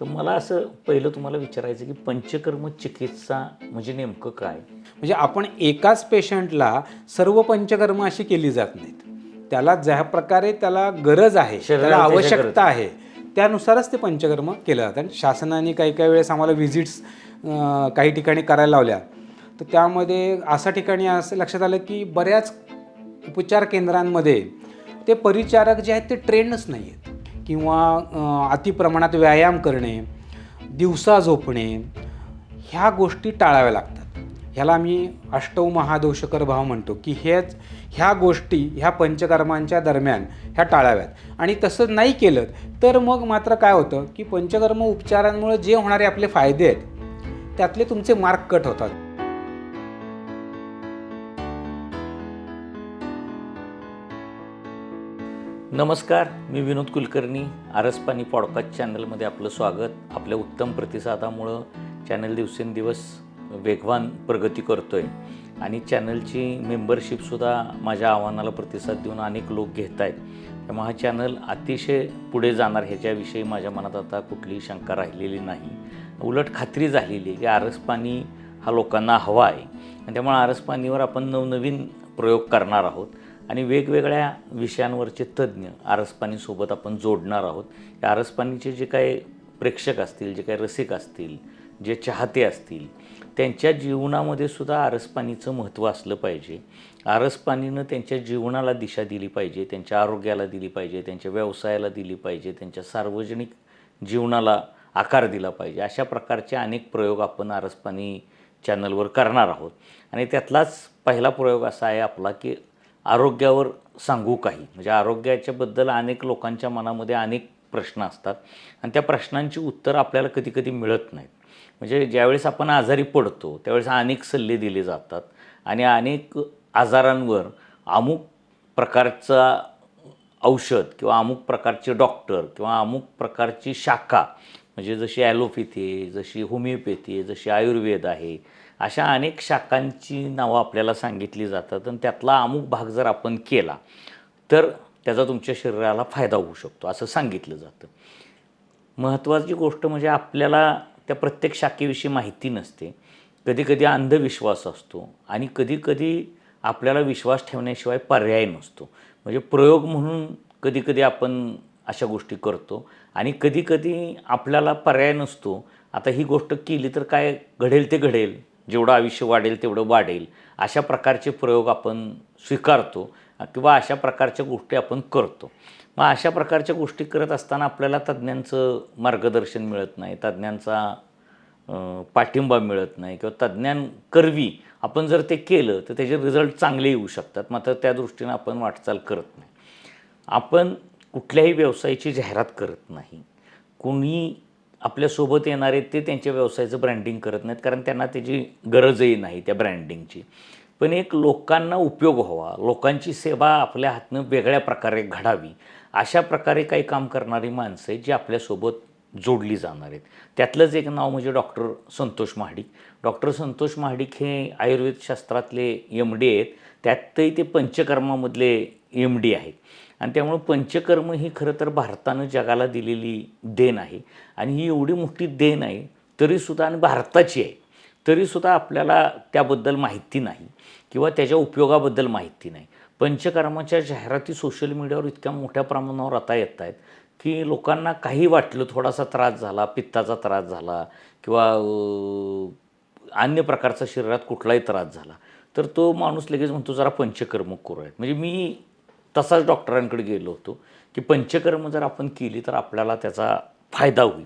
तर मला असं पहिलं तुम्हाला विचारायचं की पंचकर्म चिकित्सा म्हणजे नेमकं काय? म्हणजे आपण एकाच पेशंटला सर्व पंचकर्म अशी केली जात नाहीत. त्याला ज्या प्रकारे त्याला गरज आहे त्याला आवश्यकता आहे त्यानुसारच ते पंचकर्म केलं जातं. आणि शासनाने काही काही वेळेस आम्हाला व्हिजिट्स काही ठिकाणी करायला लावल्या. तर त्यामध्ये अशा ठिकाणी असं लक्षात आलं की बऱ्याच उपचार केंद्रांमध्ये ते परिचारक जे आहेत ते ट्रेंडच नाही आहेत किंवा अति अतिप्रमाणात व्यायाम करणे दिवसा झोपणे ह्या गोष्टी टाळाव्या लागतात. ह्याला आम्ही अष्टव महादोषकर भाव म्हणतो की हेच ह्या गोष्टी ह्या पंचकर्मांच्या दरम्यान ह्या टाळाव्यात. आणि तसं नाही केलं तर मग मात्र काय होतं की पंचकर्म उपचारांमुळे जे होणारे आपले फायदे आहेत त्यातले तुमचे मार्क कट होतात. नमस्कार मी विनोद कुलकर्णी आरसपाणी पॉडकास्ट चॅनलमध्ये आपलं स्वागत. आपल्या उत्तम प्रतिसादामुळं चॅनल दिवसेंदिवस वेगवान प्रगती करतो आहे आणि चॅनलची मेंबरशिपसुद्धा माझ्या आव्हानाला प्रतिसाद देऊन अनेक लोक घेत आहेत त्यामुळे हा चॅनल अतिशय पुढे जाणार ह्याच्याविषयी माझ्या मनात आता कुठलीही शंका राहिलेली नाही. उलट खात्री झालेली आहे की आरसपाणी हा लोकांना हवा आहे. आणि त्यामुळे आरसपाणीवर आपण नवनवीन प्रयोग करणार आहोत. आणि वेगवेगळ्या विषयांवरचे तज्ज्ञ आरसपाणीसोबत आपण जोडणार आहोत. या आरसपाणीचे जे काही प्रेक्षक असतील जे काही रसिक असतील जे चाहते असतील त्यांच्या जीवनामध्ये सुद्धा आरसपाणीचं महत्त्व असलं पाहिजे. आरसपाणीनं त्यांच्या जीवनाला दिशा दिली पाहिजे त्यांच्या आरोग्याला दिली पाहिजे त्यांच्या व्यवसायाला दिली पाहिजे त्यांच्या सार्वजनिक जीवनाला आकार दिला पाहिजे. अशा प्रकारचे अनेक प्रयोग आपण आरसपाणी चॅनलवर करणार आहोत. आणि त्यातलाच पहिला प्रयोग असा आहे आपला की आरोग्यावर सांगू काही. म्हणजे आरोग्याच्याबद्दल अनेक लोकांच्या मनामध्ये अनेक प्रश्न असतात. आणि त्या प्रश्नांची उत्तरं आपल्याला कधी कधी मिळत नाहीत. म्हणजे ज्यावेळेस आपण आजारी पडतो त्यावेळेस अनेक सल्ले दिले जातात. आणि अनेक आजारांवर अमुक प्रकारचा औषध किंवा अमुक प्रकारचे डॉक्टर किंवा अमुक प्रकारची शाखा म्हणजे जशी ॲलोपॅथी जशी होमिओपॅथी जशी आयुर्वेद आहे अशा अनेक शाखांची नावं आपल्याला सांगितली जातात आणि त्यातला अमुक भाग जर आपण केला तर त्याचा तुमच्या शरीराला फायदा होऊ शकतो असं सांगितलं जातं. महत्त्वाची गोष्ट म्हणजे आपल्याला त्या प्रत्येक शाखेविषयी माहिती नसते. कधीकधी अंधविश्वास असतो आणि कधीकधी आपल्याला विश्वास ठेवण्याशिवाय पर्याय नसतो. म्हणजे प्रयोग म्हणून कधीकधी आपण अशा गोष्टी करतो आणि कधीकधी आपल्याला पर्याय नसतो. आता ही गोष्ट केली तर काय घडेल ते घडेल. जेवढं आयुष्य वाढेल तेवढं वाढेल. अशा प्रकारचे प्रयोग आपण स्वीकारतो किंवा अशा प्रकारच्या गोष्टी आपण करतो. मग अशा प्रकारच्या गोष्टी करत असताना आपल्याला तज्ज्ञांचं मार्गदर्शन मिळत नाही तज्ज्ञांचा पाठिंबा मिळत नाही किंवा तज्ज्ञांकरवी आपण जर ते केलं तर त्याचे रिझल्ट चांगले येऊ शकतात. मात्र त्या दृष्टीनं आपण वाटचाल करत नाही. आपण कुठल्याही व्यवसायाची जाहिरात करत नाही. कोणी आपल्यासोबत येणारे ते त्यांच्या व्यवसायाचं ब्रँडिंग करत नाहीत कारण त्यांना त्याची गरजही नाही त्या ब्रँडिंगची पण एक लोकांना उपयोग व्हावा लोकांची सेवा आपल्या हातनं वेगळ्या प्रकारे घडावी अशा प्रकारे काही काम करणारी माणसं आहेत जी आपल्यासोबत जोडली जाणार आहेत. त्यातलंच एक नाव म्हणजे डॉक्टर संतोष महाडिक. डॉक्टर संतोष महाडिक हे आयुर्वेद शास्त्रातले एम डी आहेत. त्यातही ते पंचकर्मामधले एम डी आहेत. आणि त्यामुळं पंचकर्म ही खरं तर भारतानं जगाला दिलेली देण आहे. आणि ही एवढी मोठी देण आहे तरीसुद्धा आणि भारताची आहे तरीसुद्धा आपल्याला त्याबद्दल माहिती नाही किंवा त्याच्या उपयोगाबद्दल माहिती नाही. पंचकर्माच्या जाहिराती सोशल मीडियावर इतक्या मोठ्या प्रमाणावर आता येत आहेत की लोकांना काही वाटलं थोडासा त्रास झाला पित्ताचा त्रास झाला किंवा अन्य प्रकारचा शरीरात कुठलाही त्रास झाला तर तो माणूस लगेच म्हणतो जरा पंचकर्म करूयात. म्हणजे मी तसाच डॉक्टरांकडे गेलो होतो की पंचकर्म जर आपण केली तर आपल्याला त्याचा फायदा होईल.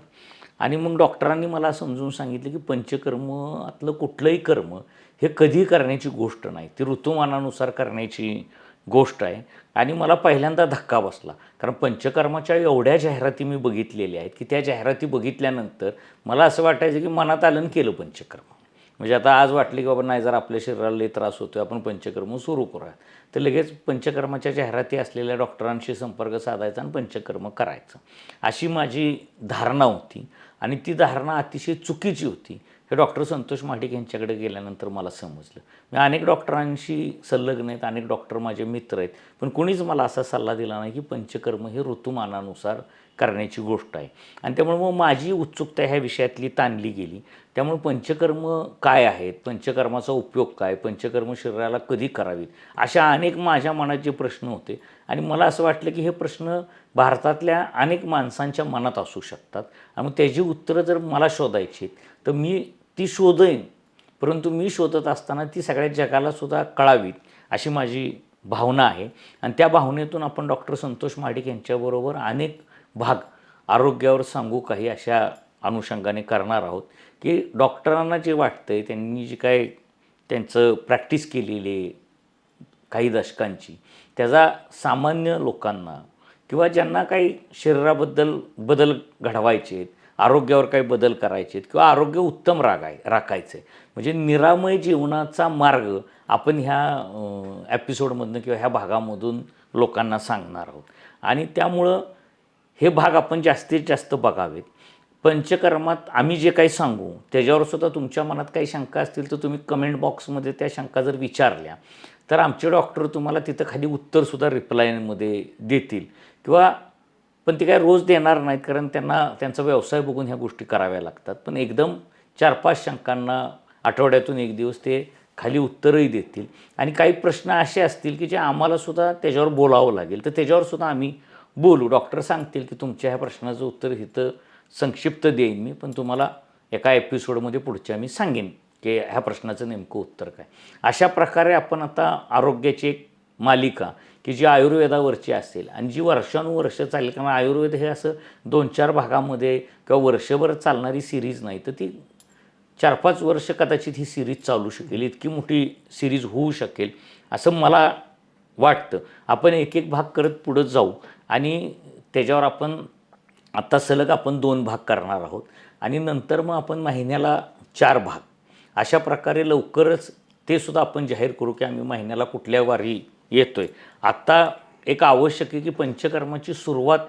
आणि मग डॉक्टरांनी मला समजून सांगितलं की पंचकर्मातलं कुठलंही कर्म हे कधी करण्याची गोष्ट नाही. ती ऋतुमानानुसार करण्याची गोष्ट आहे. आणि मला पहिल्यांदा धक्का बसला. कारण पंचकर्माच्या एवढ्या जाहिराती मी बघितलेल्या आहेत की त्या जाहिराती बघितल्यानंतर मला असं वाटायचं की मनात आलं केलं पंचकर्म. म्हणजे आता आज वाटले की बाबा नाही जर आपल्या शरीराला लई त्रास होतो आपण पंचकर्म सुरू करूया. तर लगेच पंचकर्माच्या जाहिराती असलेल्या डॉक्टरांशी संपर्क साधायचा आणि पंचकर्म करायचं. अशी माझी धारणा होती आणि ती धारणा अतिशय चुकीची होती. हे डॉक्टर संतोष माटिक यांच्याकडे गेल्यानंतर मला समजलं. मी अनेक डॉक्टरांशी संलग्न आहेत अनेक डॉक्टर माझे मित्र आहेत पण कोणीच मला असा सल्ला दिला नाही की पंचकर्म हे ऋतुमानानुसार करण्याची गोष्ट आहे. आणि त्यामुळे मग माझी उत्सुकता ह्या विषयातली ताणली गेली. त्यामुळे पंचकर्म काय आहेत? पंचकर्माचा उपयोग काय? पंचकर्म शरीराला कधी करावीत? अशा अनेक माझ्या मनाचे प्रश्न होते. आणि मला असं वाटलं की हे प्रश्न भारतातल्या अनेक माणसांच्या मनात असू शकतात. आणि त्याची उत्तरं जर मला शोधायची तर मी ती शोधेन. परंतु मी शोधत असताना ती सगळ्या जगाला सुद्धा कळावीत अशी माझी भावना आहे. आणि त्या भावनेतून आपण डॉक्टर संतोष माडिक यांच्याबरोबर अनेक भाग आरोग्यावर सांगू काही अशा अनुषंगाने करणार आहोत की डॉक्टरांना जे वाटतंय त्यांनी जे काय त्यांचं प्रॅक्टिस केलेली आहे काही दशकांची त्याचा सामान्य लोकांना किंवा ज्यांना काही शरीराबद्दल बदल घडवायचे आहेत आरोग्यावर काही बदल करायचे आहेत किंवा आरोग्य उत्तम रागाय राखायचं आहे म्हणजे निरामय जीवनाचा मार्ग आपण ह्या ॲपिसोडमधनं किंवा ह्या भागामधून लोकांना सांगणार आहोत. आणि त्यामुळं हे भाग आपण जास्तीत जास्त बघावेत. पंचकर्मात आम्ही जे काही सांगू त्याच्यावर सुद्धा तुमच्या मनात काही शंका असतील तर तुम्ही कमेंट बॉक्समध्ये त्या शंका जर विचारल्या तर आमचे डॉक्टर तुम्हाला तिथं खाली उत्तरसुद्धा रिप्लायमध्ये देतील. किंवा पण ते काय रोज देणार नाहीत कारण त्यांना त्यांचा व्यवसाय बघून ह्या गोष्टी कराव्या लागतात. पण एकदम चार पाच शंकांना आठवड्यातून एक दिवस ते खाली उत्तरही देतील. आणि काही प्रश्न असे असतील की जे आम्हालासुद्धा त्याच्यावर बोलावं लागेल तर त्याच्यावरसुद्धा आम्ही बोलू. डॉक्टर सांगतील की तुमच्या ह्या प्रश्नाचं उत्तर इथं संक्षिप्त देईन मी पण तुम्हाला एका एपिसोडमध्ये पुढच्या मी सांगेन की ह्या प्रश्नाचं नेमकं उत्तर काय. अशा प्रकारे आपण आता आरोग्याची एक मालिका की जी आयुर्वेदावरची असेल आणि जी वर्षानुवर्ष चालेल कारण आयुर्वेद हे असं दोन चार भागामध्ये किंवा वर्षभर चालणारी सिरीज नाही तर ती चार पाच वर्ष कदाचित ही सिरीज चालू शकेल इतकी मोठी सिरीज होऊ शकेल असं मला वाटतं. आपण एक एक भाग करत पुढं जाऊ आणि त्याच्यावर आपण आत्ता सलग आपण दोन भाग करणार आहोत. आणि नंतर मग आपण महिन्याला चार भाग. अशा प्रकारे लवकरच ते सुद्धा आपण जाहीर करू की आम्ही महिन्याला कुठल्या वारी येतो आहे आत्ता एक आवश्यक आहे की पंचकर्माची सुरुवात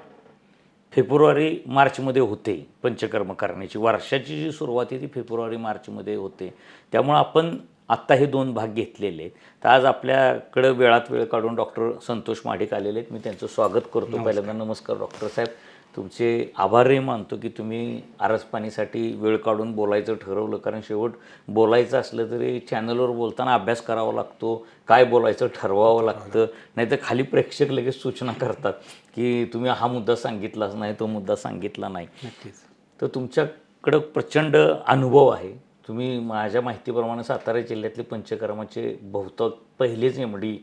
फेब्रुवारी मार्चमध्ये होते पंचकर्म करण्याची. वर्षाची जी सुरुवात आहे ती फेब्रुवारी मार्चमध्ये होते. त्यामुळं आपण आत्ता हे दोन भाग घेतलेले आहेत. तर आज आपल्याकडं वेळात वेळ काढून डॉक्टर संतोष माडिक आलेले आहेत. मी त्यांचं स्वागत करतो. पहिल्यांदा नमस्कार डॉक्टर साहेब. तुमचे आभारही मानतो की तुम्ही आरसपाणीसाठी वेळ काढून बोलायचं ठरवलं. कारण शेवट बोलायचं असलं तरी चॅनलवर बोलताना अभ्यास करावा लागतो काय बोलायचं ठरवावं लागतं. नाहीतर खाली प्रेक्षक लगेच सूचना करतात की तुम्ही हा मुद्दा सांगितलाच नाही तो मुद्दा सांगितला नाही. नक्कीच. तर तुमच्याकडं प्रचंड अनुभव आहे. तुम्ही माझ्या माहितीप्रमाणे सातारा जिल्ह्यातले पंचकर्माचे बहुतेक पहिलेच एम डी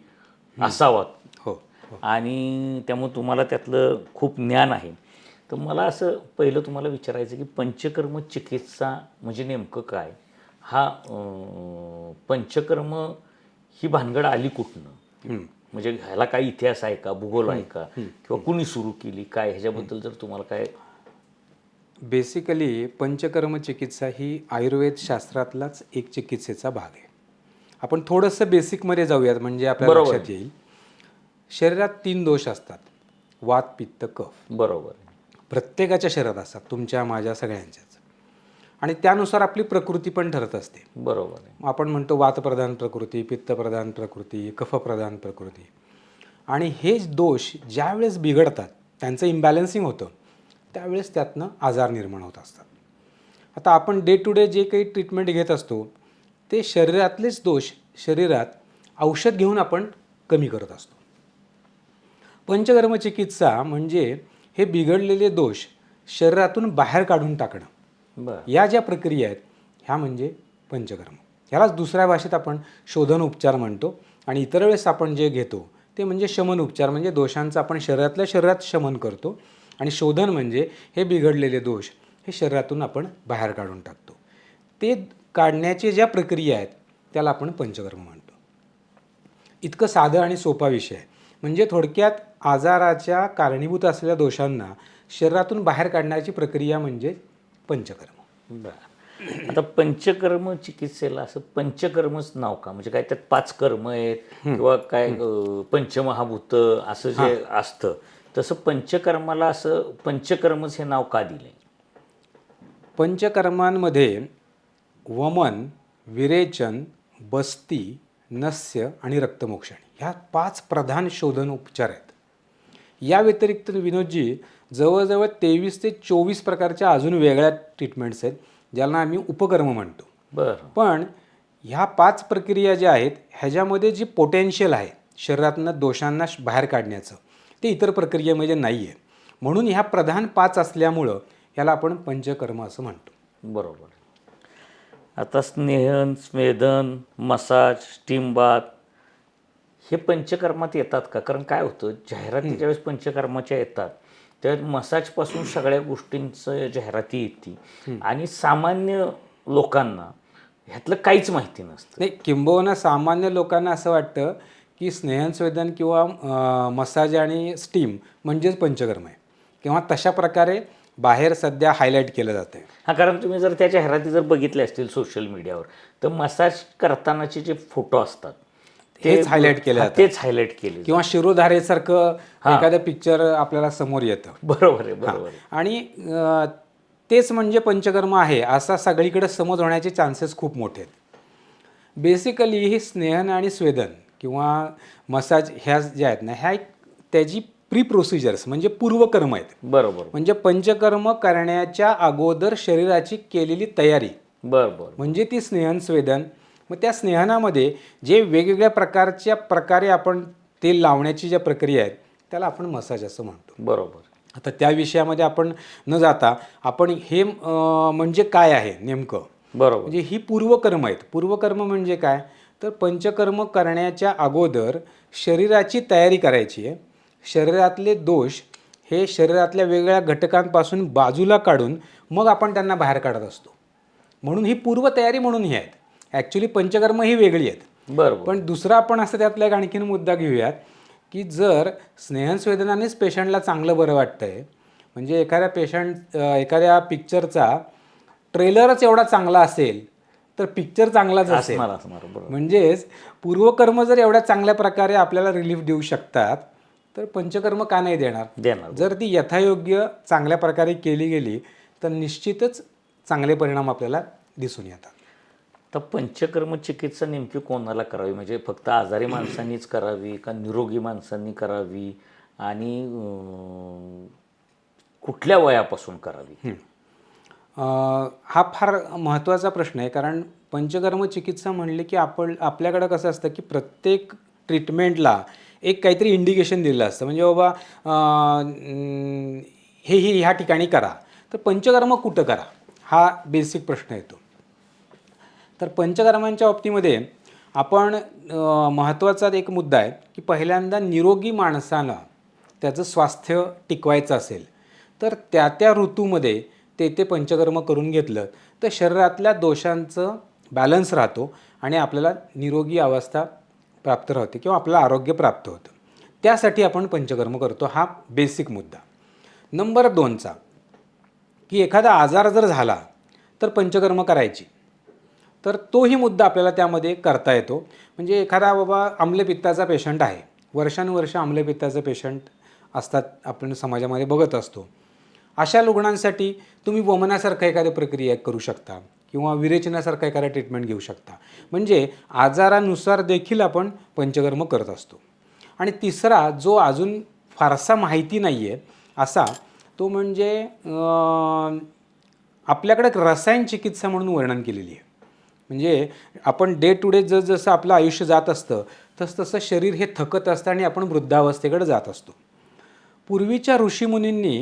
असावात. हो हो. आणि त्यामुळे तुम्हाला त्यातलं खूप ज्ञान आहे. तर मला असं पहिलं तुम्हाला विचारायचं की पंचकर्म चिकित्सा म्हणजे नेमकं काय? हा पंचकर्म ही भानगड आली कुठनं. म्हणजे ह्याला काही इतिहास आहे का भूगोल आहे का? किंवा कुणी सुरू केली काय? ह्याच्याबद्दल जर तुम्हाला काय? बेसिकली पंचकर्म चिकित्सा ही आयुर्वेद शास्त्रातलाच एक चिकित्सेचा भाग आहे. आपण थोडंसं बेसिकमध्ये जाऊयात म्हणजे आपल्या. लक्षात येईल. शरीरात तीन दोष असतात. वात पित्त कफ. बरोबर. प्रत्येकाच्या शरीरात असतात तुमच्या माझ्या सगळ्यांच्याच. आणि त्यानुसार आपली प्रकृती पण ठरत असते. बरोबर आहे. आपण म्हणतो वातप्रधान प्रकृती पित्तप्रधान प्रकृती कफप्रधान प्रकृती. आणि हे दोष ज्यावेळेस बिघडतात त्यांचं इम्बॅलन्सिंग होतं त्यावेळेस त्यातनं आजार निर्माण होत असतात. आता आपण डे टू डे जे काही ट्रीटमेंट घेत असतो ते शरीरातलेच दोष शरीरात औषध घेऊन आपण कमी करत असतो. पंचकर्म चिकित्सा म्हणजे हे बिघडलेले दोष शरीरातून बाहेर काढून टाकणं. या ज्या प्रक्रिया आहेत ह्या म्हणजे पंचकर्म. ह्यालाच दुसऱ्या भाषेत आपण शोधन उपचार म्हणतो आणि इतर वेळेस आपण जे घेतो ते म्हणजे शमन उपचार म्हणजे दोषांचं आपण शरीरातल्या शरीरात शमन करतो आणि शोधन म्हणजे हे बिघडलेले दोष हे शरीरातून आपण बाहेर काढून टाकतो. ते काढण्याचे ज्या प्रक्रिया आहेत त्याला आपण पंचकर्म म्हणतो. इतकं साधं आणि सोपा विषय आहे. म्हणजे थोडक्यात आजाराच्या कारणीभूत असलेल्या दोषांना शरीरातून बाहेर काढण्याची प्रक्रिया म्हणजे पंचकर्म. बरं. आता पंचकर्म चिकित्सेला असं पंचकर्मच नाव का? म्हणजे काय त्यात पाच कर्म आहेत किंवा काय पंचमहाभूत असं जे असतं तसं पंचकर्माला असं पंचकर्मच हे नाव का दिलंय? पंचकर्मांमध्ये वमन विरेचन बस्ती नस्य आणि रक्तमोक्षण ह्या पाच प्रधान शोधन उपचार आहेत. या व्यतिरिक्त विनोदजी जवळजवळ तेवीस ते चोवीस प्रकारच्या अजून वेगळ्या ट्रीटमेंट्स आहेत ज्याला आम्ही उपकर्म म्हणतो. बरं. पण ह्या पाच प्रक्रिया ज्या आहेत ह्याच्यामध्ये जी पोटेन्शियल आहे शरीरातनं दोषांना बाहेर काढण्याचं ते इतर प्रक्रियेमध्ये नाही आहे म्हणून ह्या प्रधान पाच असल्यामुळं ह्याला आपण पंचकर्म असं म्हणतो. बरोबर. आता स्नेहन स्वेदन मसाज स्टीम बाथ हे पंचकर्मात येतात का? कारण काय होतं जाहिराती ज्यावेळेस पंचकर्माच्या येतात त्यावेळेस मसाजपासून सगळ्या गोष्टींचं जाहिराती येते. आणि सामान्य लोकांना ह्यातलं काहीच माहिती नसतं. नाही किंबहुना सामान्य लोकांना असं वाटतं की स्नेहनस्वेदन किंवा मसाज आणि स्टीम म्हणजेच पंचकर्म आहे. किंवा तशा प्रकारे बाहेर सध्या हायलाईट केलं जातं आहे हा कारण तुम्ही जर त्या जाहिराती जर बघितल्या असतील सोशल मीडियावर तर मसाज करतानाचे जे फोटो असतात हेच highlight केले. तेच हायलाईट केले. किंवा शिरोधारेसारखं एखादं पिक्चर आपल्याला समोर येतं. बरोबर आहे बरोबर आहे. आणि अं, तेच म्हणजे पंचकर्म आहे असा सगळीकडे समज होण्याचे चान्सेस खूप मोठे आहेत. बेसिकली ही स्नेहन आणि स्वेदन किंवा मसाज ह्या ज्या आहेत ना ह्या एक त्याची प्री प्रोसिजर्स म्हणजे पूर्वकर्म आहेत. बरोबर. म्हणजे पंचकर्म करण्याच्या अगोदर शरीराची केलेली तयारी. बरं बरं म्हणजे ती स्नेहन स्वेदन मग त्या स्नेहनामध्ये जे वेगवेगळ्या प्रकारच्या प्रकारे आपण तेल लावण्याची ज्या प्रक्रिया आहेत त्याला आपण मसाज असं म्हणतो. बरोबर. आता त्या विषयामध्ये आपण न जाता आपण हे म्हणजे काय आहे नेमकं? बरोबर. म्हणजे ही पूर्वकर्म आहेत. पूर्वकर्म म्हणजे काय? तर पंचकर्म करण्याच्या अगोदर शरीराची तयारी करायची आहे. शरीरातले दोष हे शरीरातल्या वेगवेगळ्या घटकांपासून बाजूला काढून मग आपण त्यांना बाहेर काढत असतो. म्हणून ही पूर्वतयारी म्हणून ही आहेत. ॲक्च्युली पंचकर्म ही वेगळी आहेत. बरोबर. पण दुसरा आपण असं त्यातला एक आणखीन मुद्दा घेऊयात की जर स्नेहसंवेदनानेच पेशंटला चांगलं बरं वाटतंय म्हणजे एखाद्या पेशंट एखाद्या पिक्चरचा ट्रेलरच एवढा चांगला असेल तर पिक्चर चांगलाच असेल. असणार असणार बरोबर. म्हणजेच पूर्वकर्म जर एवढ्या चांगल्या प्रकारे आपल्याला रिलीफ देऊ शकतात तर पंचकर्म का नाही देणार? देणार जर ती यथायोग्य चांगल्या प्रकारे केली गेली तर निश्चितच चांगले परिणाम आपल्याला दिसून येतात. तर पंचकर्म चिकित्सा नेमकी कोणाला करावी? म्हणजे फक्त आजारी माणसांनीच करावी का निरोगी माणसांनी करावी? आणि कुठल्या वयापासून करावी? हा फार महत्त्वाचा प्रश्न आहे. कारण पंचकर्म चिकित्सा म्हणले की आपण आपल्याकडं कसं असतं की प्रत्येक ट्रीटमेंटला एक काहीतरी इंडिकेशन दिलेलं असतं. म्हणजे बाबा हे हे ह्या ठिकाणी करा. तर पंचकर्म कुठं करा? हा बेसिक प्रश्न येतो. तर पंचकर्मांच्या बाबतीमध्ये आपण महत्त्वाचा एक मुद्दा आहे की पहिल्यांदा निरोगी माणसाला त्याचं स्वास्थ्य टिकवायचं असेल तर त्या त्या ऋतूमध्ये ते ते पंचकर्म करून घेतलं तर शरीरातल्या दोषांचं बॅलन्स राहतो आणि आपल्याला निरोगी अवस्था प्राप्त राहते किंवा आपलं आरोग्य प्राप्त होतं. त्यासाठी आपण पंचकर्म करतो हा बेसिक मुद्दा. नंबर दोनचा की एखादा आजार जर झाला तर पंचकर्म करायची. तर तोही मुद्दा आपल्याला त्यामध्ये करता येतो. म्हणजे एखादा बाबा आम्लपित्ताचा पेशंट आहे. वर्षानुवर्ष आम्लपित्ताचं पेशंट असतात आपण समाजामध्ये बघत असतो. अशा रुग्णांसाठी तुम्ही वमनासारखं एखादी प्रक्रिया करू शकता किंवा विरेचनासारखा एखादा ट्रीटमेंट घेऊ शकता. म्हणजे आजारानुसार देखील आपण पंचकर्म करत असतो. आणि तिसरा जो अजून फारसा माहिती नाही आहे असा तो म्हणजे आपल्याकडे एक रसायन चिकित्सा म्हणून वर्णन केलेली आहे. म्हणजे आपण डे टू डे जसं आपलं आयुष्य जात असतं तस तसं शरीर हे थकत असतं आणि आपण वृद्धावस्थेकडे जात असतो. पूर्वीच्या ऋषीमुनींनी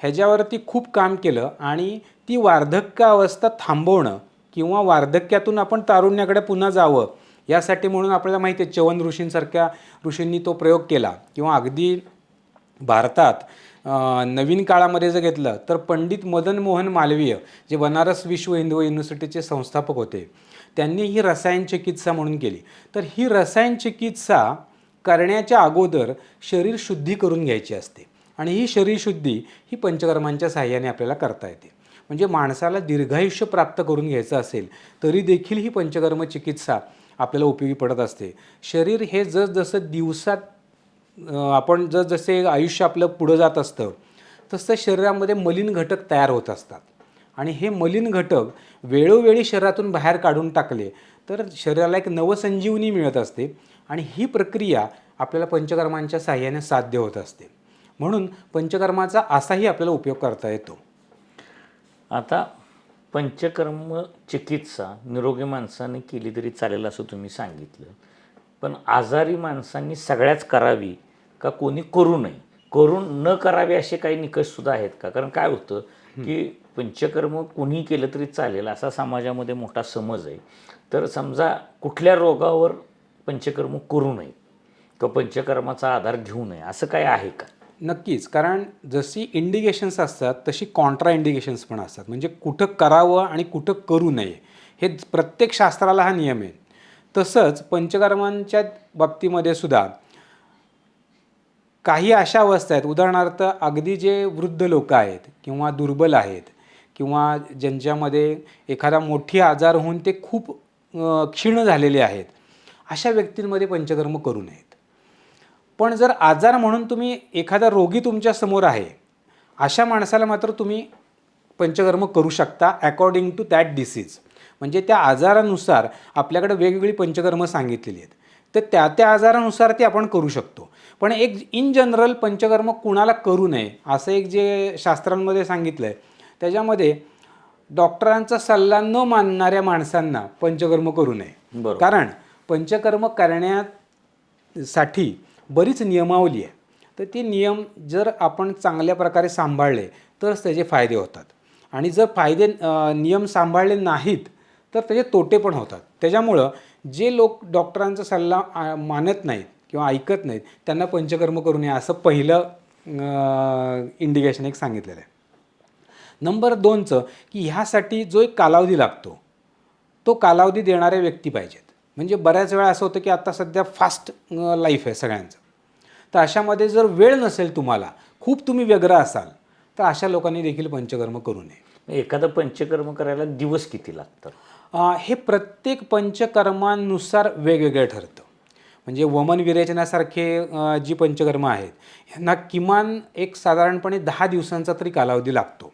ह्याच्यावरती खूप काम केलं आणि ती वार्धक्य अवस्था थांबवणं किंवा वार्धक्यातून आपण तारुण्याकडे पुन्हा जावं यासाठी म्हणून आपल्याला माहिती आहे चवन ऋषींसारख्या ऋषींनी तो प्रयोग केला. किंवा अगदी भारतात नवीन काळामध्ये जर घेतलं तर पंडित मदन मोहन मालवीय जे बनारस विश्व हिंदू युनिव्हर्सिटीचे संस्थापक होते त्यांनी ही रसायन चिकित्सा म्हणून केली. तर ही रसायन चिकित्सा करण्याच्या अगोदर शरीर शुद्धी करून घ्यायची असते. आणि ही शरीरशुद्धी ही पंचकर्मांच्या साह्याने आपल्याला करता येते. म्हणजे माणसाला दीर्घायुष्य प्राप्त करून घ्यायचं असेल तरी देखील ही पंचकर्म चिकित्सा आपल्याला उपयोगी पडत असते. शरीर हे जसजसं दिवसात आपण जसजसे आयुष्य आपलं पुढं जात असतं तसं शरीरामध्ये मलिन घटक तयार होत असतात. आणि हे मलिन घटक वेळोवेळी शरीरातून बाहेर काढून टाकले तर शरीराला एक नवसंजीवनी मिळत असते आणि ही प्रक्रिया आपल्याला पंचकर्मांच्या साह्याने साध्य होत असते. म्हणून पंचकर्माचा असाही आपल्याला उपयोग करता येतो. आता पंचकर्म चिकित्सा निरोगी माणसाने केली तरी चालेल असं तुम्ही सांगितलं. पण आजारी माणसांनी सगळ्याच करावी का कोणी करू नये? करून न करावे असे काही निकषसुद्धा आहेत का? कारण काय होतं की पंचकर्म कोणी केलं तरी चालेल असा समाजामध्ये मोठा समज आहे. तर समजा कुठल्या रोगावर पंचकर्म करू नये किंवा पंचकर्माचा आधार घेऊ नये असं काय आहे का? नक्कीच. कारण जशी इंडिकेशन्स असतात तशी कॉन्ट्रा इंडिकेशन्स पण असतात. म्हणजे कुठं करावं आणि कुठं करू नये हे प्रत्येक शास्त्राला हा नियम आहे. तसंच पंचकर्मांच्या बाबतीमध्ये सुद्धा काही अशा अवस्था आहेत. उदाहरणार्थ अगदी जे वृद्ध लोक आहेत किंवा दुर्बल आहेत किंवा ज्यांच्यामध्ये एखादा मोठी आजार होऊन ते खूप क्षीण झालेले आहेत अशा व्यक्तींमध्ये पंचकर्म करू नयेत. पण जर आजार म्हणून तुम्ही एखादा रोगी तुमच्यासमोर आहे अशा माणसाला मात्र तुम्ही पंचकर्म करू शकता अकॉर्डिंग टू दॅट डिसीज म्हणजे त्या आजारानुसार आपल्याकडे वेगवेगळी पंचकर्म सांगितलेली आहेत. तर त्या त्या आजारानुसार ते आपण करू शकतो. पण एक इन जनरल पंचकर्म कुणाला करू नये असं एक जे शास्त्रांमध्ये सांगितलं आहे त्याच्यामध्ये डॉक्टरांचा सल्ला न मानणाऱ्या माणसांना पंचकर्म करू नये. कारण पंचकर्म करण्यासाठी बरीच नियमावली आहे. तर ते नियम जर आपण चांगल्या प्रकारे सांभाळले तरच त्याचे फायदे होतात. आणि जर फायदे नियम सांभाळले नाहीत तर त्याचे तोटे पण होतात. त्याच्यामुळं जे लोक डॉक्टरांचा सल्ला मानत नाहीत किंवा ऐकत नाहीत त्यांना पंचकर्म करू नये असं पहिलं इंडिकेशन एक सांगितलेलं आहे. नंबर दोनचं की ह्यासाठी जो एक कालावधी लागतो तो कालावधी देणाऱ्या व्यक्ती पाहिजेत. म्हणजे बऱ्याच वेळा असं होतं की आता सध्या फास्ट लाईफ आहे सगळ्यांचं. तर अशामध्ये जर वेळ नसेल तुम्हाला खूप तुम्ही व्यग्र असाल तर अशा लोकांनी देखील पंचकर्म करू नये. एखादं पंचकर्म करायला दिवस किती लागतात? हे प्रत्येक पंचकर्मानुसार वेगवेगळं ठरतं. म्हणजे वमन विरेचनासारखे जी पंचकर्म आहेत ह्यांना किमान एक साधारणपणे दहा दिवसांचा तरी कालावधी लागतो.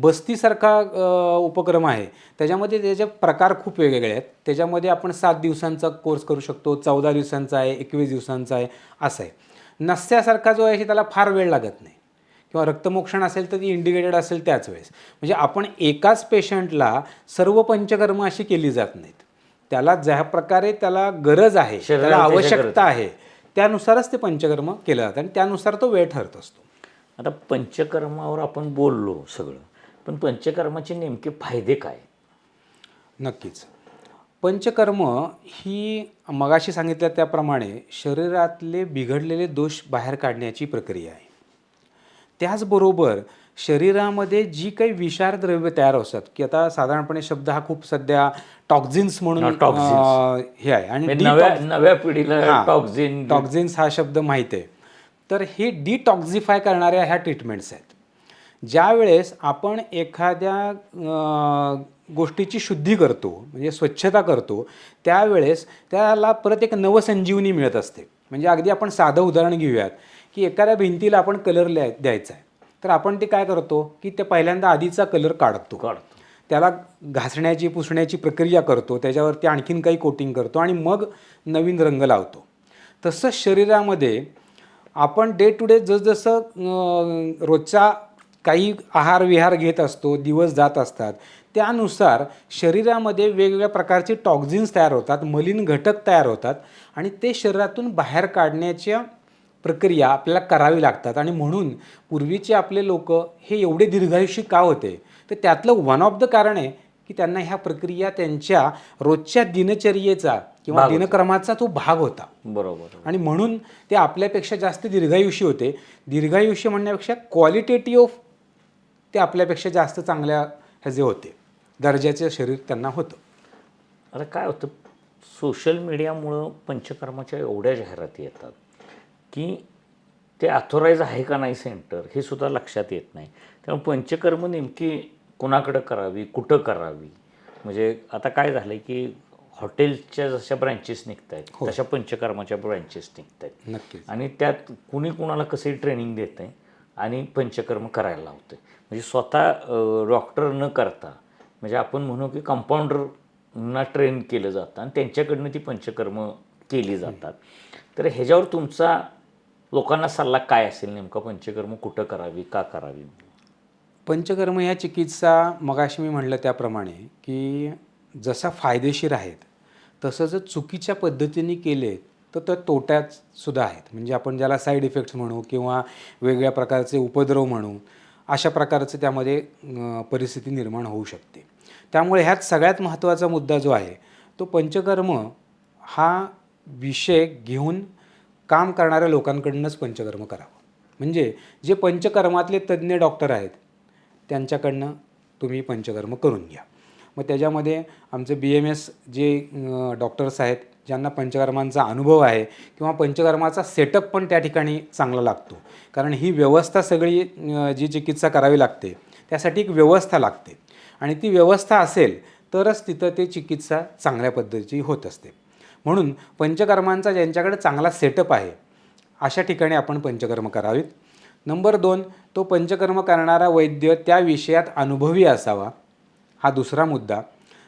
बस्तीसारखा उपक्रम आहे. त्याच्यामध्ये त्याचे प्रकार खूप वेगवेगळे आहेत. त्याच्यामध्ये आपण सात दिवसांचा कोर्स करू शकतो चौदा दिवसांचा आहे एकवीस दिवसांचा आहे असं आहे. नस्यासारखा जो आहे त्याला फार वेळ लागत नाही. किंवा रक्तमोक्षण असेल तर ती इंडिकेटेड असेल त्याच वेळेस. म्हणजे आपण एकाच पेशंटला सर्व पंचकर्म अशी केली जात नाहीत. त्याला ज्या प्रकारे त्याला गरज आहे त्याला आवश्यकता आहे त्यानुसारच ते पंचकर्म केलं जातं. आणि त्यानुसार तो वेळ ठरत असतो. आता पंचकर्मावर आपण बोललो सगळं. पण पंचकर्माचे नेमके फायदे काय? नक्कीच. पंचकर्म ही मगाशी सांगितल्या त्याप्रमाणे शरीरातले बिघडलेले दोष बाहेर काढण्याची प्रक्रिया आहे. त्याचबरोबर शरीरामध्ये जी काही विषार द्रव्य तयार होतात की आता साधारणपणे शब्द हा खूप सध्या टॉक्झिन्स म्हणून हा, आहे. आणि म्हणजे नव्या नव्या पिढीला. टॉक्झिन टॉक्झिन्स हा शब्द माहीत आहे. तर हे डिटॉक्झिफाय करणाऱ्या ह्या ट्रीटमेंट्स आहेत. ज्या वेळेस आपण एखाद्या गोष्टीची शुद्धी करतो म्हणजे स्वच्छता करतो त्यावेळेस त्याला परत एक नवसंजीवनी मिळत असते. म्हणजे अगदी आपण साधं उदाहरण घेऊयात की एखाद्या भिंतीला आपण कलर लिहाय द्यायचा आहे. तर आपण ते काय करतो की ते पहिल्यांदा आधीचा कलर काढतो. काढतो. त्याला घासण्याची पुसण्याची प्रक्रिया करतो त्याच्यावरती आणखीन काही कोटिंग करतो आणि मग नवीन रंग लावतो. तसंच शरीरामध्ये आपण डे टू डे जसजसं रोजचा काही आहार विहार घेत असतो दिवस जात असतात. त्यानुसार शरीरामध्ये वेगवेगळ्या प्रकारचे टॉक्झिन्स तयार होतात मलिन घटक तयार होतात आणि ते शरीरातून बाहेर काढण्याच्या प्रक्रिया आपल्याला करावी लागतात. आणि म्हणून पूर्वीचे आपले लोक हे एवढे दीर्घायुषी का होते? तर त्यातलं वन ऑफ द कारण आहे की त्यांना ह्या प्रक्रिया त्यांच्या रोजच्या दिनचर्येचा किंवा. दिनक्रमाचा तो भाग होता. बरोबर. आणि म्हणून ते आपल्यापेक्षा जास्त दीर्घायुषी होते. दीर्घायुष्य म्हणण्यापेक्षा क्वालिटेटिव्ह ऑफ ते आपल्यापेक्षा जास्त चांगल्या ह्याचे होते. दर्जाचे शरीर त्यांना होतं. आता काय होतं? सोशल मीडियामुळं पंचकर्माच्या एवढ्या जाहिराती येतात की ते अथोराईज आहे का नाही सेंटर हे सुद्धा लक्षात येत नाही. त्यामुळे पंचकर्म नेमकी कुणाकडं करावी? कुठं करावी? म्हणजे आता काय झालं आहे की हॉटेलच्या जशा ब्रँचेस निघत आहेत हो. तशा पंचकर्माच्या ब्रँचेस निघत आहेत आणि त्यात कुणी कुणाला कसंही ट्रेनिंग देत आहे आणि पंचकर्म करायला लावतं म्हणजे स्वतः डॉक्टर न करता म्हणजे आपण म्हणू की कंपाऊंडरना ट्रेन केलं जातं आणि त्यांच्याकडनं ती पंचकर्म केली जातात. तर ह्याच्यावर तुमचा लोकांना सल्ला काय असेल नेमका? पंचकर्म कुठं करावी? का करावी? पंचकर्म ह्या चिकित्सा मगाशी मी म्हणलं त्याप्रमाणे की जसा फायदेशीर आहेत तसं जर चुकीच्या पद्धतीने केले तर त्या तोट्यात सुद्धा आहेत. म्हणजे आपण ज्याला साईड इफेक्ट्स म्हणू किंवा वेगळ्या प्रकारचे उपद्रव म्हणू अशा प्रकारचं त्यामध्ये परिस्थिती निर्माण होऊ शकते. त्यामुळे ह्यात सगळ्यात महत्त्वाचा मुद्दा जो आहे तो पंचकर्म हा विषय घेऊन काम करणाऱ्या लोकांकडूनच पंचकर्म करावं. म्हणजे जे पंचकर्मातले तज्ज्ञ डॉक्टर आहेत त्यांच्याकडनं तुम्ही पंचकर्म करून घ्या. मग त्याच्यामध्ये आमचे बी एम एस जे डॉक्टर्स आहेत ज्यांना पंचकर्मांचा अनुभव आहे किंवा पंचकर्माचा सेटअप पण त्या ठिकाणी चांगला लागतो. कारण ही व्यवस्था सगळी जी चिकित्सा करावी लागते त्यासाठी एक व्यवस्था लागते. आणि ती व्यवस्था असेल तरच तिथं ते चिकित्सा चांगल्या पद्धतीची होत असते. म्हणून पंचकर्मांचा ज्यांच्याकडे चांगला सेटअप आहे अशा ठिकाणी आपण पंचकर्म करावीत. नंबर दोन तो पंचकर्म करणारा वैद्य त्या विषयात अनुभवी असावा हा दुसरा मुद्दा.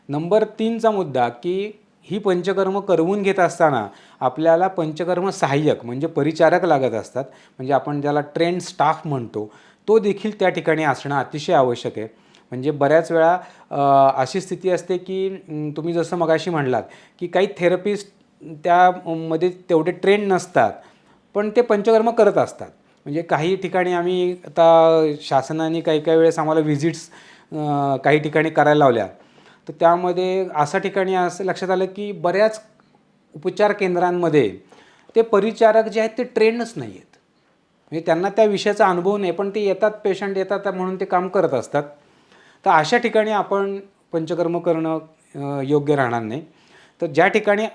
नंबर तीनचा मुद्दा की ही पंचकर्म करवून घेत असताना आपल्याला पंचकर्म सहाय्यक म्हणजे परिचारक लागत असतात. म्हणजे आपण ज्याला ट्रेंड स्टाफ म्हणतो तो देखील त्या ठिकाणी असणं अतिशय आवश्यक आहे. म्हणजे बऱ्याच वेळा अशी स्थिती असते की तुम्ही जसं मगाशी म्हणलात की काही थेरपिस्ट त्यामध्ये तेवढे ट्रेंड नसतात पण ते पंचकर्म करत असतात. म्हणजे काही ठिकाणी आम्ही आता शासनाने काही काही वेळेस आम्हाला व्हिजिट्स काही ठिकाणी करायला लावल्या. तर त्यामध्ये अशा ठिकाणी असं लक्षात आलं की बऱ्याच उपचार केंद्रांमध्ये ते परिचारक जे आहेत ते ट्रेनच नाही आहेत. म्हणजे त्यांना त्या विषयाचा अनुभव नाही पण ते येतात पेशंट येतात म्हणून ते काम करत असतात. तर अशा ठिकाणी आपण पंचकर्म करणं योग्य राहणार नाही. तर ज्या ठिकाणी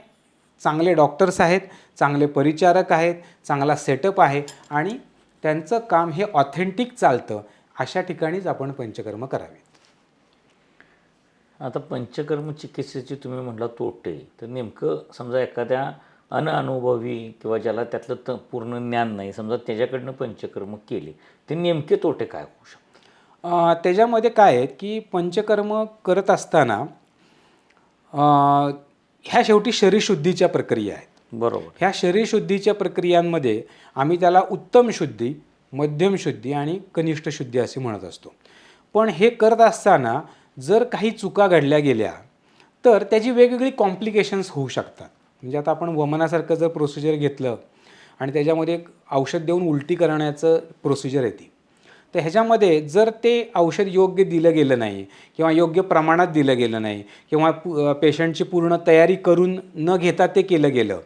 चांगले डॉक्टर्स आहेत चांगले परिचारक आहेत चांगला सेटअप आहे आणि त्यांचं काम हे ऑथेंटिक चालतं अशा ठिकाणीच आपण पंचकर्म करावे. आता पंचकर्म चिकित्सेचे तुम्ही म्हटला तोटे तर नेमकं समजा एखाद्या अनअनुभवी किंवा ज्याला त्यातलं त पूर्ण ज्ञान नाही समजा त्याच्याकडनं पंचकर्म केले ते नेमके तोटे काय होऊ शकतात? त्याच्यामध्ये काय आहे की पंचकर्म करत असताना ह्या शेवटी शरीरशुद्धीच्या प्रक्रिया आहेत. बरोबर. ह्या शरीरशुद्धीच्या प्रक्रियांमध्ये आम्ही त्याला उत्तम शुद्धी मध्यम शुद्धी आणि कनिष्ठ शुद्धी असे म्हणत असतो. पण हे करत असताना जर काही चुका घडल्या गेल्या तर त्याची वेगवेगळी कॉम्प्लिकेशन्स होऊ शकतात. म्हणजे आता आपण वमनासारखं जर प्रोसिजर घेतलं आणि त्याच्यामध्ये एक औषध देऊन उलटी करण्याचं प्रोसिजर येते. तर ह्याच्यामध्ये जर ते औषध योग्य दिलं गेलं नाही किंवा योग्य प्रमाणात दिलं गेलं नाही किंवा पेशंटची पूर्ण तयारी करून न घेता ते केलं गेलं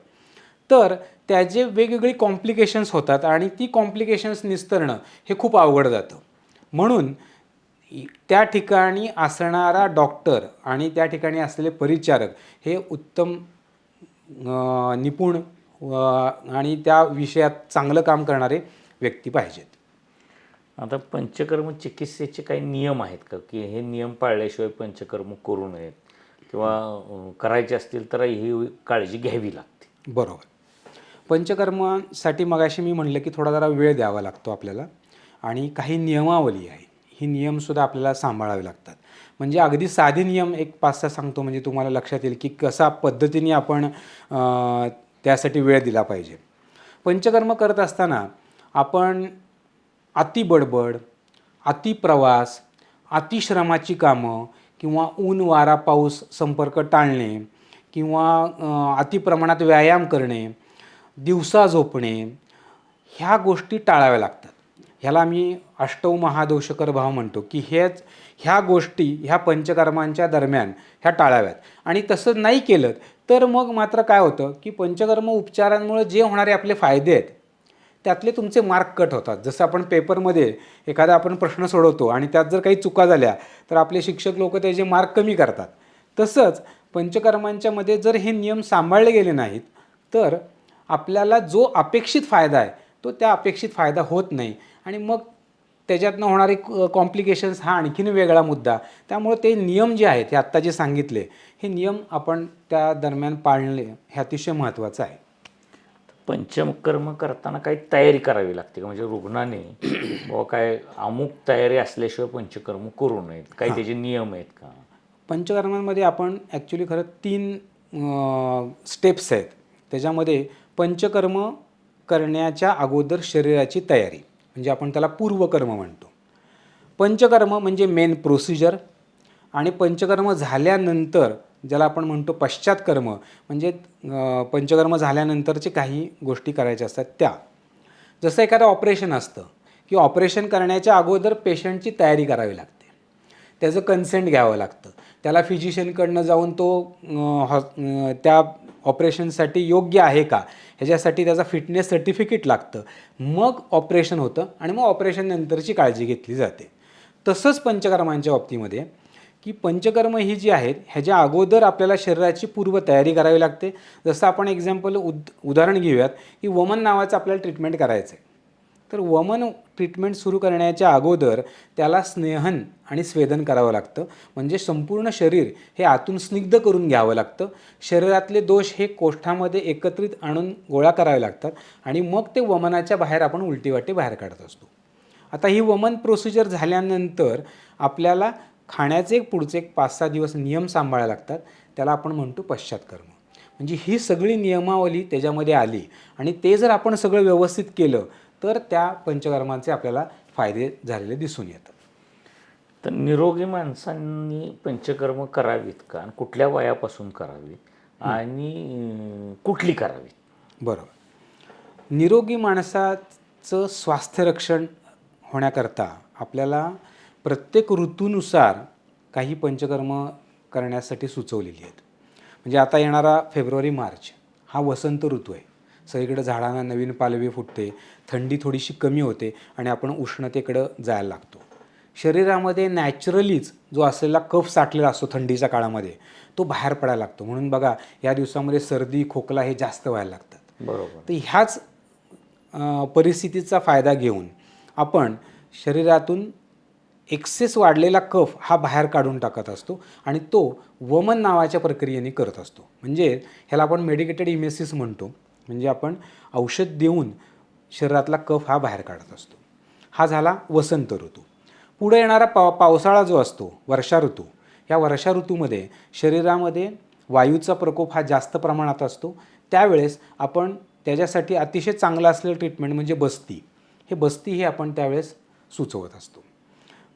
तर त्याचे वेगवेगळी कॉम्प्लिकेशन्स होतात आणि ती कॉम्प्लिकेशन्स निस्तरणं हे खूप अवघड जातं. म्हणून त्या ठिकाणी असणारा डॉक्टर आणि त्या ठिकाणी असलेले परिचारक हे उत्तम निपुण आणि त्या विषयात चांगलं काम करणारे व्यक्ती पाहिजेत. आता पंचकर्म चिकित्सेचे काही नियम आहेत का? की हे नियम पाळल्याशिवाय पंचकर्म करू नयेत किंवा करायचे असतील तर ही काळजी घ्यावी लागते. बरोबर. पंचकर्मासाठी मगाशी मी म्हटलं की थोडा जरा वेळ द्यावा लागतो आपल्याला आणि काही नियमावली आहे ही नियमसुद्धा आपल्याला सांभाळावे लागतात. म्हणजे अगदी साधे नियम एक पाच सहा सांगतो म्हणजे तुम्हाला लक्षात येईल की कसा पद्धतीने आपण त्यासाठी वेळ दिला पाहिजे. पंचकर्म करत असताना आपण अति बडबड अति प्रवास अतिश्रमाची कामं किंवा ऊन वारा पाऊस संपर्क टाळणे किंवा अतिप्रमाणात व्यायाम करणे दिवसा झोपणे ह्या गोष्टी टाळाव्या लागतात. ह्याला मी अष्टव महादोषकर भाव म्हणतो की हेच ह्या गोष्टी ह्या पंचकर्मांच्या दरम्यान ह्या टाळाव्यात. आणि तसं नाही केलं तर मग मात्र काय होतं की पंचकर्म उपचारांमुळे जे होणारे आपले फायदे आहेत त्यातले तुमचे मार्क कट होतात. जसं आपण पेपरमध्ये एखादा आपण प्रश्न सोडवतो आणि त्यात जर काही चुका झाल्या तर आपले शिक्षक लोक त्याचे मार्क कमी करतात. तसंच पंचकर्मांच्यामध्ये जर हे नियम सांभाळले गेले नाहीत तर आपल्याला जो अपेक्षित फायदा आहे तो त्या अपेक्षित फायदा होत नाही. आणि मग त्याच्यातनं होणारे कॉम्प्लिकेशन्स हा आणखीन वेगळा मुद्दा. त्यामुळे ते नियम जे आहेत हे आत्ता जे सांगितले हे नियम आपण त्या दरम्यान पाळणे हे अतिशय महत्त्वाचं आहे. पंचकर्म करताना काही तयारी करावी लागते का? म्हणजे रुग्णाने बाबा काय अमुक तयारी असल्याशिवाय पंचकर्म करू नयेत. काही त्याचे नियम आहेत का? पंचकर्मांमध्ये आपण ॲक्च्युली खरं तीन स्टेप्स आहेत. त्याच्यामध्ये पंचकर्म करण्याच्या अगोदर शरीराची तयारी. म्हणजे आपण त्याला पूर्वकर्म म्हणतो. पंचकर्म म्हणजे मेन प्रोसिजर आणि पंचकर्म झाल्यानंतर ज्याला आपण म्हणतो पश्चातकर्म म्हणजे पंचकर्म झाल्यानंतरचे काही गोष्टी करायच्या असतात त्या. जसं एखादं ऑपरेशन असतं की ऑपरेशन करण्याच्या अगोदर पेशंटची तयारी करावी लागते. त्याचं कन्सेंट घ्यावं लागतं. त्याला फिजिशियनकडनं जाऊन तो हॉ त्या ऑपरेशनसाठी योग्य आहे का? ह्याच्यासाठी त्याचा फिटनेस सर्टिफिकेट लागतं. मग ऑपरेशन होतं आणि मग ऑपरेशननंतरची काळजी घेतली जाते. तसंच पंचकर्मांच्या बाबतीमध्ये की पंचकर्म ही जी आहेत ह्याच्या अगोदर आपल्याला शरीराची पूर्वतयारी करावी लागते. जसं आपण एक्झाम्पल उद उदाहरण घेऊयात की वमन नावाचं आपल्याला ट्रीटमेंट करायचं आहे तर वमन ट्रीटमेंट सुरू करण्याच्या अगोदर त्याला स्नेहन आणि स्वेदन करावं लागतं. म्हणजे संपूर्ण शरीर हे आतून स्निग्ध करून घ्यावं लागतं. शरीरातले दोष हे कोष्ठामध्ये एकत्रित आणून गोळा करावे लागतात आणि मग ते वमनाच्या बाहेर आपण उलटीवाटी बाहेर काढत असतो. आता ही वमन प्रोसिजर झाल्यानंतर आपल्याला खाण्याचे एक पुढचे एक पाच सहा दिवस नियम सांभाळायला लागतात. त्याला आपण म्हणतो पश्चातकर्म. म्हणजे ही सगळी नियमावली त्याच्यामध्ये आली आणि ते जर आपण सगळं व्यवस्थित केलं तर त्या पंचकर्मांचे आपल्याला फायदे झालेले दिसून येतात. तर निरोगी माणसांनी पंचकर्म करावीत का? आणि कुठल्या वयापासून करावीत आणि कुठली करावीत बरोबर. निरोगी माणसाचं स्वास्थ्यरक्षण होण्याकरता आपल्याला प्रत्येक ऋतूनुसार काही पंचकर्म करण्यासाठी सुचवलेली आहेत. म्हणजे आता येणारा फेब्रुवारी मार्च हा वसंत ऋतू आहे. सगळीकडे झाडांना नवीन पालवी फुटते थंडी थोडीशी कमी होते आणि आपण उष्णतेकडं जायला लागतो. शरीरामध्ये नॅचरलीच जो असलेला कफ साठलेला असतो थंडीच्या काळामध्ये तो बाहेर पडायला लागतो. म्हणून बघा या दिवसामध्ये सर्दी खोकला हे जास्त व्हायला लागतात. बरोबर. तर ह्याच परिस्थितीचा फायदा घेऊन आपण शरीरातून एक्सेस वाढलेला कफ हा बाहेर काढून टाकत असतो आणि तो वमन नावाच्या प्रक्रियेने करत असतो. म्हणजे ह्याला आपण मेडिकेटेड इमेसिस म्हणतो. म्हणजे आपण औषध देऊन शरीरातला कफ हा बाहेर काढत असतो. हा झाला वसंत ऋतू. पुढे येणारा पाव पावसाळा जो असतो वर्षा ऋतू या वर्षा ऋतूमध्ये शरीरामध्ये वायूचा प्रकोप हा जास्त प्रमाणात असतो. त्यावेळेस आपण त्याच्यासाठी अतिशय चांगलं असलेलं ट्रीटमेंट म्हणजे बस्ती. हे बस्ती हे आपण त्यावेळेस सुचवत असतो.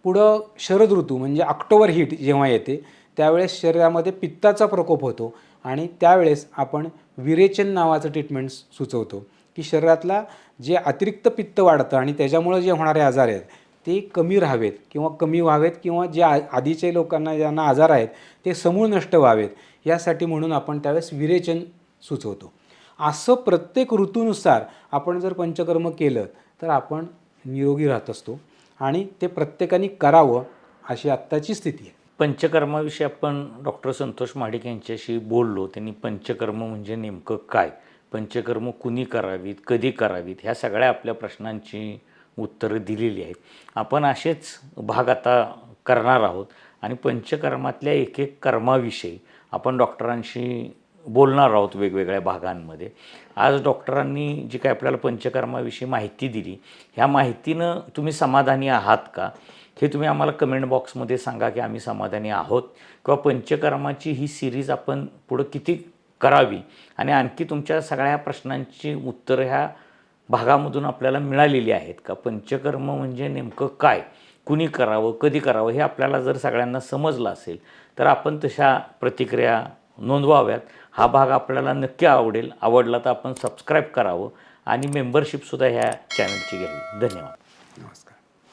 पुढं शरद ऋतू म्हणजे ऑक्टोबर हीट जेव्हा येते त्यावेळेस शरीरामध्ये पित्ताचा प्रकोप होतो. आणि त्यावेळेस आपण विरेचन नावाचं ट्रीटमेंट सुचवतो. की शरीरातला जे अतिरिक्त पित्त वाढतं आणि त्याच्यामुळं जे होणारे आजार आहेत ते कमी राहावेत किंवा कमी व्हावेत किंवा जे आ आधीचे लोकांना ज्यांना आजार आहेत ते समूळ नष्ट व्हावेत यासाठी म्हणून आपण त्यावेळेस विरेचन सुचवतो. असं प्रत्येक ऋतूनुसार आपण जर पंचकर्म केलं तर आपण निरोगी राहत असतो आणि ते प्रत्येकाने करावं अशी आत्ताची स्थिती आहे. पंचकर्माविषयी आपण डॉक्टर संतोष महाडिक यांच्याशी बोललो. त्यांनी पंचकर्म म्हणजे नेमकं काय? पंचकर्म कुणी करावीत कधी करावीत? ह्या सगळ्या आपल्या प्रश्नांची उत्तरं दिलेली आहेत. आपण असेच भाग आता करणार आहोत. आणि पंचकर्मातल्या एक एक कर्माविषयी आपण डॉक्टरांशी बोलणार आहोत वेगवेगळ्या भागांमध्ये. आज डॉक्टरांनी जी काय आपल्याला पंचकर्माविषयी माहिती दिली ह्या माहितीनं तुम्ही समाधानी आहात का? हे तुम्ही आम्हाला कमेंट बॉक्समध्ये सांगा की आम्ही समाधानी आहोत. किंवा पंचकर्माची ही सिरीज आपण पुढं किती करावी? आणि आणखी तुमच्या सगळ्या प्रश्नांची उत्तरं ह्या भागामधून आपल्याला मिळालेली आहेत का? पंचकर्म म्हणजे नेमकं काय? कुणी करावं? कधी करावं? हे आपल्याला जर सगळ्यांना समजलं असेल तर आपण तशा प्रतिक्रिया नोंदवाव्यात. हा भाग आपल्याला नक्की आवडेल. आवडला तर आपण सबस्क्राईब करावं. आणि मेंबरशिपसुद्धा ह्या चॅनलची घ्यावी. धन्यवाद.